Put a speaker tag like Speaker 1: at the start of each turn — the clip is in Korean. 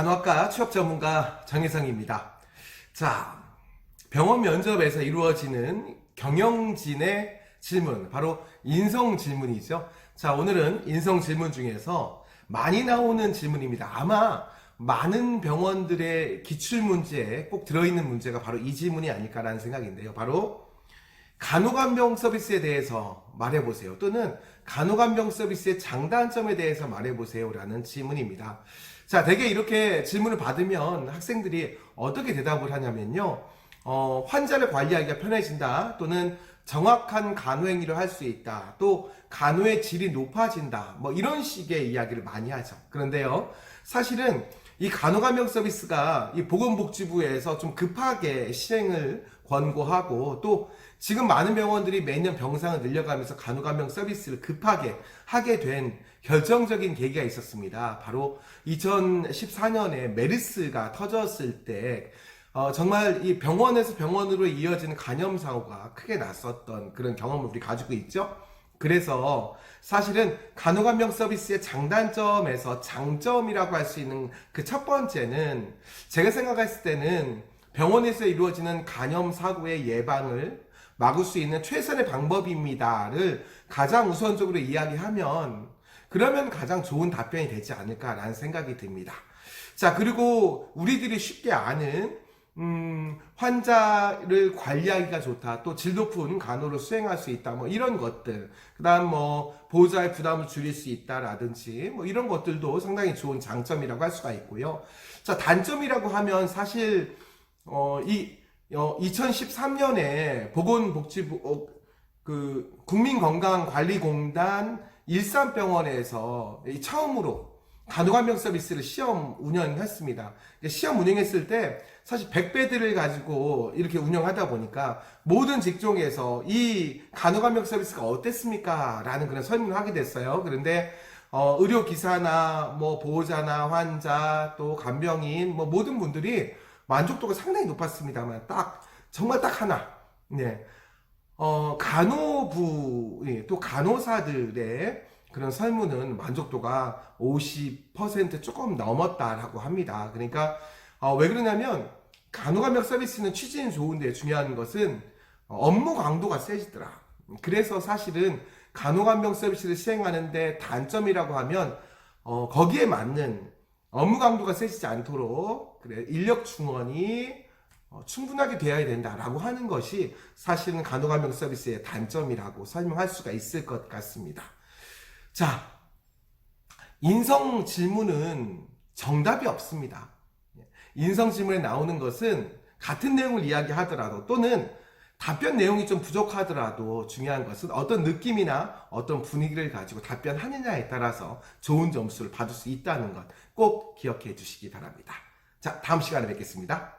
Speaker 1: 간호학과 취업 전문가 정혜성입니다. 자, 병원 면접에서 이루어지는 경영진의 질문, 바로 인성 질문이죠. 자, 오늘은 인성 질문 중에서 많이 나오는 질문입니다. 아마 많은 병원들의 기출 문제에 꼭 들어있는 문제가 바로 이 질문이 아닐까라는 생각인데요. 바로 간호간병 서비스에 대해서 말해보세요. 또는 간호간병 서비스의 장단점에 대해서 말해보세요 라는 질문입니다. 자, 대개 이렇게 질문을 받으면 학생들이 어떻게 대답을 하냐면요. 어, 환자를 관리하기가 편해진다. 또는 정확한 간호 행위를 할 수 있다. 또 간호의 질이 높아진다. 뭐 이런 식의 이야기를 많이 하죠. 그런데요. 사실은 이 간호간병 서비스가 이 보건복지부에서 좀 급하게 시행을 권고하고 또 지금 많은 병원들이 매년 병상을 늘려가면서 간호간병 서비스를 급하게 하게 된 결정적인 계기가 있었습니다. 바로 2014년에 메르스가 터졌을 때 어, 정말 이 병원에서 병원으로 이어지는 간염 사고가 크게 났었던 그런 경험을 우리 가지고 있죠. 그래서 사실은 간호간병 서비스의 장단점에서 장점이라고 할 수 있는 그 첫 번째는 제가 생각했을 때는 병원에서 이루어지는 간염 사고의 예방을 막을 수 있는 최선의 방법입니다를 가장 우선적으로 이야기하면 그러면 가장 좋은 답변이 되지 않을까라는 생각이 듭니다. 자, 그리고 우리들이 쉽게 아는 음, 환자를 관리하기가 좋다. 또 질 높은 간호를 수행할 수 있다. 뭐 이런 것들. 그 다음 뭐 보호자의 부담을 줄일 수 있다라든지 뭐 이런 것들도 상당히 좋은 장점이라고 할 수가 있고요. 자, 단점이라고 하면 사실, 어, 이, 어, 2013년에 보건복지부, 어, 그, 국민건강관리공단 일산병원에서 이 처음으로 간호간병 서비스를 시험 운영했습니다. 시험 운영했을 때 사실 100배들을 가지고 이렇게 운영하다 보니까 모든 직종에서 이 간호간병 서비스가 어땠습니까? 라는 그런 설문을 하게 됐어요. 그런데 어, 의료기사나 뭐 보호자나 환자 또 간병인 뭐 모든 분들이 만족도가 상당히 높았습니다만 딱 정말 딱 하나 네. 어, 간호부 예, 또 간호사들의 그런 설문은 만족도가 50% 조금 넘었다라고 합니다. 그러니까 어, 왜 그러냐면 간호간병 서비스는 취지는 좋은데 중요한 것은 어, 업무 강도가 세지더라. 그래서 사실은 간호간병 서비스를 시행하는데 단점이라고 하면 어, 거기에 맞는 업무 강도가 세지지 않도록 그래 인력 충원이 어, 충분하게 되어야 된다라고 하는 것이 사실은 간호간병 서비스의 단점이라고 설명할 수가 있을 것 같습니다. 자, 인성 질문은 정답이 없습니다. 인성 질문에 나오는 것은 같은 내용을 이야기하더라도 또는 답변 내용이 좀 부족하더라도 중요한 것은 어떤 느낌이나 어떤 분위기를 가지고 답변하느냐에 따라서 좋은 점수를 받을 수 있다는 것 꼭 기억해 주시기 바랍니다. 자, 다음 시간에 뵙겠습니다.